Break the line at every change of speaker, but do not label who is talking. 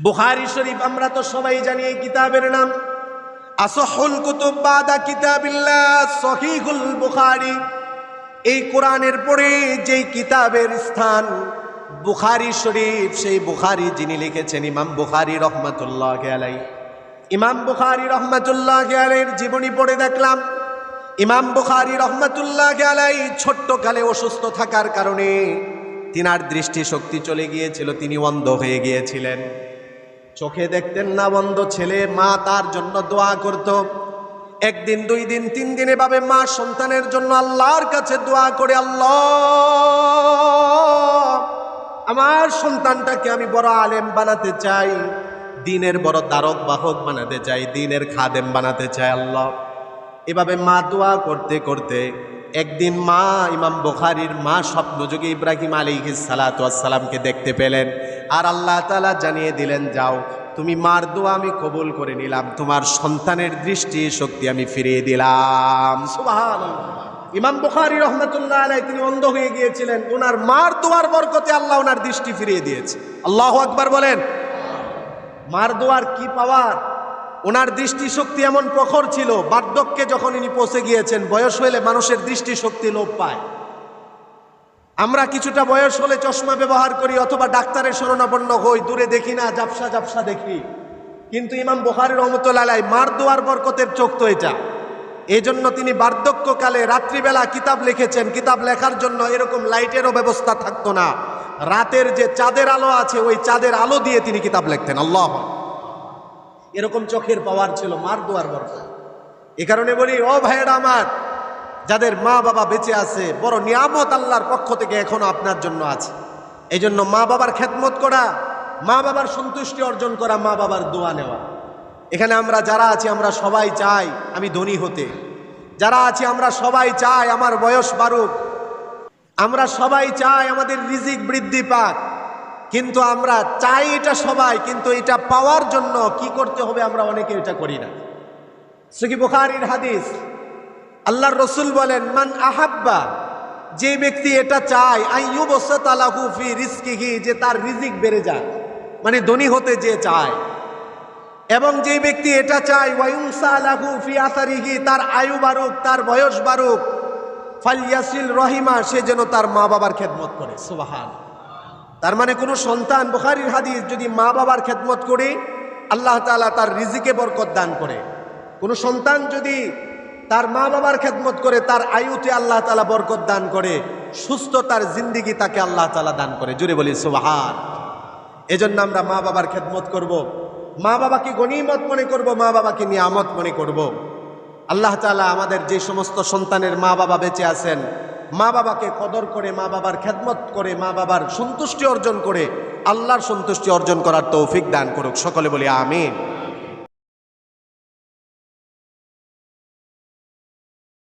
বুখারি শরীফ, আমরা তো সবাই জানি এই কিতাবের নাম। আসহুল কুতুব বাদা কিতাবিল্লাহ, সহিহুল বুখারী। এই কোরআনের পরে যেই কিতাবের স্থান, বুখারি শরীফ, সেই বুখারি যিনি লিখেছেন ইমাম বুখারি রহমতুল্লাহ আলাই ইমাম বুখারি রহমতুল্লাহ আলাইয়ের জীবনী পড়ে দেখলাম। ইমাম বুখারি রহমতুল্লাহ আলাই ছোট্ট কালে অসুস্থ থাকার কারণে তিনার দৃষ্টি শক্তি চলে গিয়েছিল, তিনি অন্ধ হয়ে গিয়েছিলেন। চোখে দেখতেন না বন্ধ ছেলে, মা তার জন্য দোয়া করত। একদিন, দুই দিন, তিন দিন এভাবে মা সন্তানের জন্য আল্লাহর কাছে দোয়া করে, আল্লাহ, আমার সন্তানটাকে আমি বড় আলেম বানাতে চাই, দিনের বড় দ্বারক বাহক বানাতে চাই, দিনের খাদেম বানাতে চাই, আল্লাহ। এভাবে মা দোয়া করতে করতে একদিন মা, ইমাম বুখারির মা স্বপ্নযোগী ইব্রাহিম আলী সালাতামকে দেখতে পেলেন। আর আল্লাহ তালা জানিয়ে দিলেন, যাও, তুমি মার দোয়া আমি কবুল করে নিলাম। তোমার সন্তানের দৃষ্টি শক্তি আমি ফিরিয়ে দিলাম। ইমাম বুখারি রহমতুল্লাহ আলাই তিনি অন্ধ হয়ে গিয়েছিলেন। ওনার মার দোয়ার বরকতে আল্লাহ ওনার দৃষ্টি ফিরিয়ে দিয়েছে। আল্লাহ আকবার বলেন, মার দোয়ার কি পাওয়ার? ওনার দৃষ্টিশক্তি এমন প্রখর ছিল, বার্ধক্যে যখন ইনি পৌঁছে গিয়েছেন, বয়স হলে মানুষের দৃষ্টিশক্তি লোপ পায়। আমরা কিছুটা বয়স হলে চশমা ব্যবহার করি অথবা ডাক্তারের শরণাপন্ন হই, দূরে দেখি না জাপসা জাপসা দেখি। কিন্তু ইমাম বুখারি রহমতুল্লাহ মার দোয়ার বরকতের চোখ তো এটা। এই জন্য তিনি বার্ধক্যকালে রাত্রিবেলা কিতাব লিখেছেন, কিতাব লেখার জন্য এরকম লাইটেরও ব্যবস্থা থাকতো না। রাতের যে চাঁদের আলো আছে, ওই চাঁদের আলো দিয়ে তিনি কিতাব লিখতেন, আল্লাহ এরকম চোখের পাওয়ার ছিল মার দোয়ার বরকত। এ কারণে বলি, ও ভাইয়েরা আমার যাদের মা বাবা বেঁচে আছে, বড় নিয়ামত আল্লাহর পক্ষ থেকে এখনও আপনার জন্য আছে। এই জন্য মা বাবার খেদমত করা মা বাবার সন্তুষ্টি অর্জন করা মা বাবার দোয়া নেওয়া। এখানে আমরা যারা আছি, আমরা সবাই চাই আমি ধনী হতে। যারা আছি, আমরা সবাই চাই আমার বয়স বাড়ুক। আমরা সবাই চাই আমাদের রিজিক বৃদ্ধি পাক। কিন্তু আমরা চাই এটা সবাই, কিন্তু এটা পাওয়ার জন্য কি করতে হবে আমরা অনেকে এটা করি না। সুকি বুখারির হাদিস আল্লাহর রসুল বলেন, মান আহাব্বা, যে ব্যক্তি এটা চায় আইয়ুবসাতালাহু ফি রিজকিহি, যে তার রিজিক বেড়ে যায় মানে ধনী হতে যে চায়। এবং যে ব্যক্তি এটা চায় ওয়ায়ুংসা আলাহু ফি আসারিহি, তার আয়ু বাড়ুক, তার বয়স বাড়ুক ফালিয়াসিল রহিমা, সে যেন তার মা বাবার খেদমত করে। সুবাহান। তার মানে কোনো সন্তান, বুখারির হাদিস, যদি মা বাবার খেদমত করে, আল্লাহ তাআলা তার রিজিকে বরকত দান করে। কোনো সন্তান যদি তার মা বাবার খেদমত করে, তার আয়ুতে আল্লাহ তালা বরকত দান করে সুস্থ তার জিন্দিগি তাকে আল্লাহ তালা দান করে জুড়ে বলি, সুবাহান এজন্য আমরা মা বাবার খেদমত করব। মা বাবাকে গণিমত মনে করব, মা বাবাকে নিয়ামত মনে করব। আল্লাহ তালা আমাদের যে সমস্ত সন্তানের মা বাবা বেঁচে আছেন, মা বাবাকে কদর করে, মা বাবার খেদমত করে, মা বাবার সন্তুষ্টি অর্জন করে, আল্লাহর সন্তুষ্টি অর্জন করার তৌফিক দান করুক সকলে বলি, আমিন